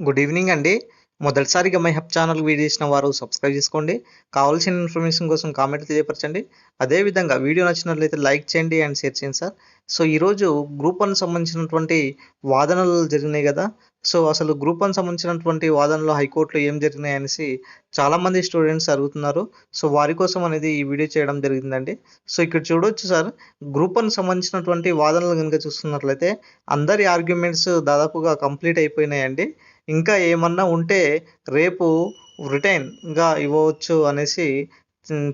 Good evening అండి. మొదటిసారిగా my hub channel video చేసిన వారు సబ్స్క్రైబ్ చేసుకోండి. కావాల్సిన ఇన్ఫర్మేషన్ కోసం కామెంట్ తెలియపరచండి. అదేవిధంగా వీడియో నచ్చినట్లయితే లైక్ చేయండి అండ్ షేర్ చేయండి సార్ సో ఈరోజు గ్రూప్ వన్ సంబంధించినటువంటి వాదనలు జరిగినాయి కదా. సో అసలు గ్రూప్ వన్ సంబంధించినటువంటి వాదనలు హైకోర్టులో ఏం జరిగినాయి అనేసి చాలామంది స్టూడెంట్స్ అడుగుతున్నారు. సో వారి కోసం అనేది ఈ వీడియో చేయడం జరిగిందండి. సో ఇక్కడ చూడొచ్చు సార్ గ్రూప్ వన్ సంబంధించినటువంటి వాదనలు కనుక చూస్తున్నట్లయితే అందరి ఆర్గ్యుమెంట్స్ దాదాపుగా కంప్లీట్ అయిపోయినాయండి. ఇంకా ఏమన్నా ఉంటే రేపు రిటైన్గా ఇవ్వవచ్చు అనేసి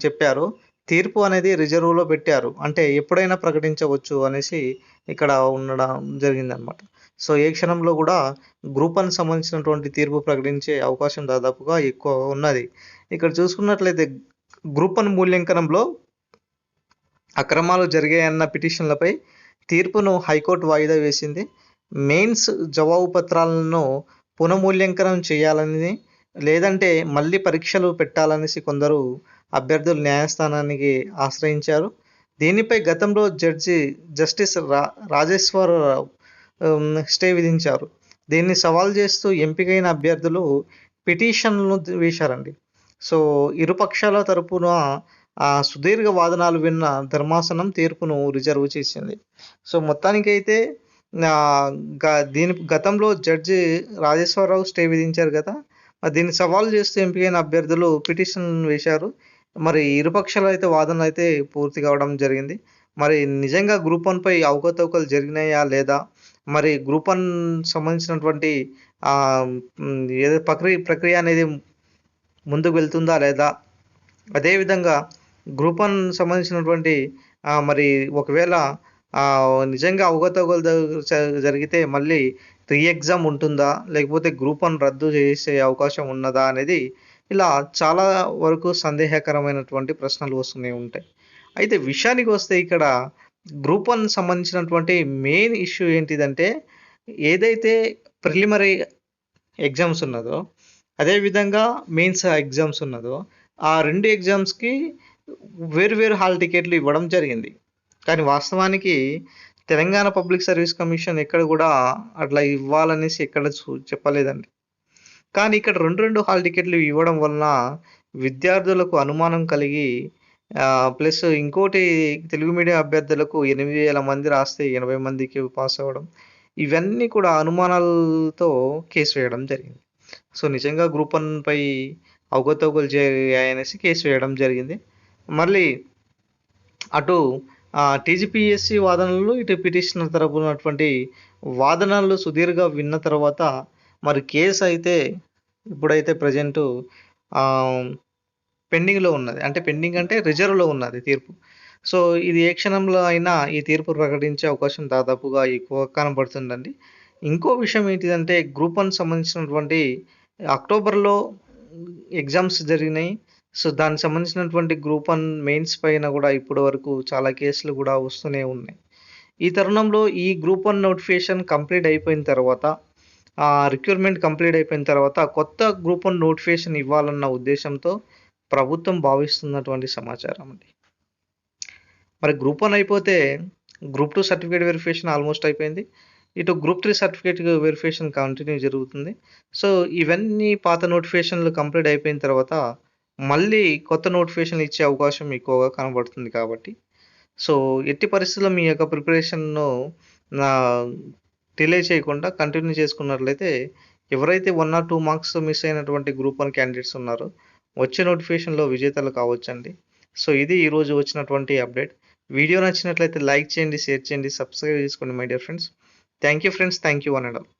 చెప్పారు. తీర్పు అనేది రిజర్వ్లో పెట్టారు. అంటే ఎప్పుడైనా ప్రకటించవచ్చు అనేసి ఇక్కడ ఉండడం జరిగిందనమాట సో ఏ క్షణంలో కూడా గ్రూప్ సంబంధించినటువంటి తీర్పు ప్రకటించే అవకాశం దాదాపుగా ఎక్కువ ఉన్నది. ఇక్కడ చూసుకున్నట్లయితే గ్రూప్ మూల్యాంకనంలో అక్రమాలు జరిగాయన్న పిటిషన్లపై తీర్పును హైకోర్టు వాయిదా వేసింది. మెయిన్స్ జవాబు పత్రాలను పునఃమూల్యాంకనం చేయాలని లేదంటే మళ్ళీ పరీక్షలు పెట్టాలనేసి కొందరు అభ్యర్థులు న్యాయస్థానానికి ఆశ్రయించారు. దీనిపై గతంలో జడ్జి జస్టిస్ రా రాజేశ్వరరావు స్టే విధించారు. దీన్ని సవాల్ చేస్తూ ఎంపికైన అభ్యర్థులు పిటిషన్లను వేశారండి. సో ఇరుపక్షాల తరపున ఆ సుదీర్ఘ వాదనాలు విన్న ధర్మాసనం తీర్పును రిజర్వ్ చేసింది. సో మొత్తానికైతే దీని గతంలో జడ్జి రాజేశ్వరరావు స్టే విధించారు కదా. మరి దీన్ని సవాల్ చేస్తూ ఎంపికైన అభ్యర్థులు పిటిషన్ వేశారు. మరి ఇరుపక్షాలు అయితే వాదనలు అయితే పూర్తి కావడం జరిగింది. మరి నిజంగా గ్రూప్ వన్పై అవకతవకలు జరిగినాయా లేదా? మరి గ్రూప్ వన్ సంబంధించినటువంటి ఏదో ప్రక్రియ ప్రక్రియ అనేది ముందుకు వెళ్తుందా లేదా? అదేవిధంగా గ్రూప్ వన్ సంబంధించినటువంటి మరి ఒకవేళ నిజంగా అవకతవకలు జరిగితే మళ్ళీ రీ ఎగ్జామ్ ఉంటుందా? లేకపోతే గ్రూప్ వన్ రద్దు చేసే అవకాశం ఉన్నదా అనేది ఇలా చాలా వరకు సందేహకరమైనటువంటి ప్రశ్నలు వస్తూనే ఉంటాయి. అయితే విషయానికి వస్తే ఇక్కడ గ్రూప్ వన్ సంబంధించినటువంటి మెయిన్ ఇష్యూ ఏంటిదంటే ఏదైతే ప్రిలిమరీ ఎగ్జామ్స్ ఉన్నదో అదేవిధంగా మెయిన్స్ ఎగ్జామ్స్ ఉన్నదో ఆ రెండు ఎగ్జామ్స్కి వేరు వేరు హాల్ టికెట్లు ఇవ్వడం జరిగింది. కానీ వాస్తవానికి తెలంగాణ పబ్లిక్ సర్వీస్ కమిషన్ ఎక్కడ కూడా అట్లా ఇవ్వాలనేసి ఎక్కడ చూ- చెప్పలేదండి. కానీ ఇక్కడ రెండు రెండు హాల్ టికెట్లు ఇవ్వడం వలన విద్యార్థులకు అనుమానం కలిగి ప్లస్ ఇంకోటి తెలుగు మీడియం అభ్యర్థులకు ఎనిమిది వేల మంది రాస్తే ఎనభై మందికి పాస్ అవ్వడం ఇవన్నీ కూడా అనుమానాలతో కేసు వేయడం జరిగింది. సో నిజంగా గ్రూప్ వన్పై అవకతవకలు జరిగాయనేసి కేసు వేయడం జరిగింది. మళ్ళీ అటు టీజీపీఎస్సీ వాదనలు ఇటు పిటిషనర్ తరపునటువంటి వాదనలు సుదీర్ఘ విన్న తర్వాత మరి కేసు అయితే ఇప్పుడైతే ప్రజెంట్ పెండింగ్లో ఉన్నది. అంటే పెండింగ్ అంటే రిజర్వ్లో ఉన్నది తీర్పు. సో ఇది ఏ క్షణంలో అయినా ఈ తీర్పు ప్రకటించే అవకాశం దాదాపుగా ఎక్కువ కనబడుతుందండి. ఇంకో విషయం ఏంటిదంటే గ్రూప్ వన్ సంబంధించినటువంటి అక్టోబర్లో ఎగ్జామ్స్ జరిగినాయి. సో దానికి సంబంధించినటువంటి గ్రూప్ వన్ మెయిన్స్ పైన కూడా ఇప్పటి వరకు చాలా కేసులు కూడా వస్తూనే ఉన్నాయి. ఈ తరుణంలో ఈ గ్రూప్ వన్ నోటిఫికేషన్ కంప్లీట్ అయిపోయిన తర్వాత రిక్రూట్మెంట్ కంప్లీట్ అయిపోయిన తర్వాత కొత్త గ్రూప్ వన్ నోటిఫికేషన్ ఇవ్వాలన్న ఉద్దేశంతో ప్రభుత్వం భావిస్తున్నటువంటి సమాచారం అండి. మరి గ్రూప్ వన్ అయిపోతే group two certificate verification almost అయిపోయింది. ఇటు group three certificate verification continue జరుగుతుంది. సో ఇవన్నీ పాత నోటిఫికేషన్లు కంప్లీట్ అయిపోయిన తర్వాత మళ్ళీ కొత్త నోటిఫికేషన్లు ఇచ్చే అవకాశం ఎక్కువగా కనబడుతుంది కాబట్టి. సో ఎట్టి పరిస్థితుల్లో మీ యొక్క ప్రిపరేషన్ను డిలే చేయకుండా కంటిన్యూ చేసుకున్నట్లయితే ఎవరైతే one or two marks miss అయినటువంటి గ్రూప్ వన్ క్యాండిడేట్స్ ఉన్నారో వచ్చే నోటిఫికేషన్లో విజేతలు కావచ్చండి. సో ఇది ఈరోజు వచ్చినటువంటి అప్డేట్. వీడియో నచ్చినట్లయితే లైక్ చేయండి షేర్ చేయండి సబ్స్క్రైబ్ చేసుకోండి my dear friends. Thank you friends thank you one and all.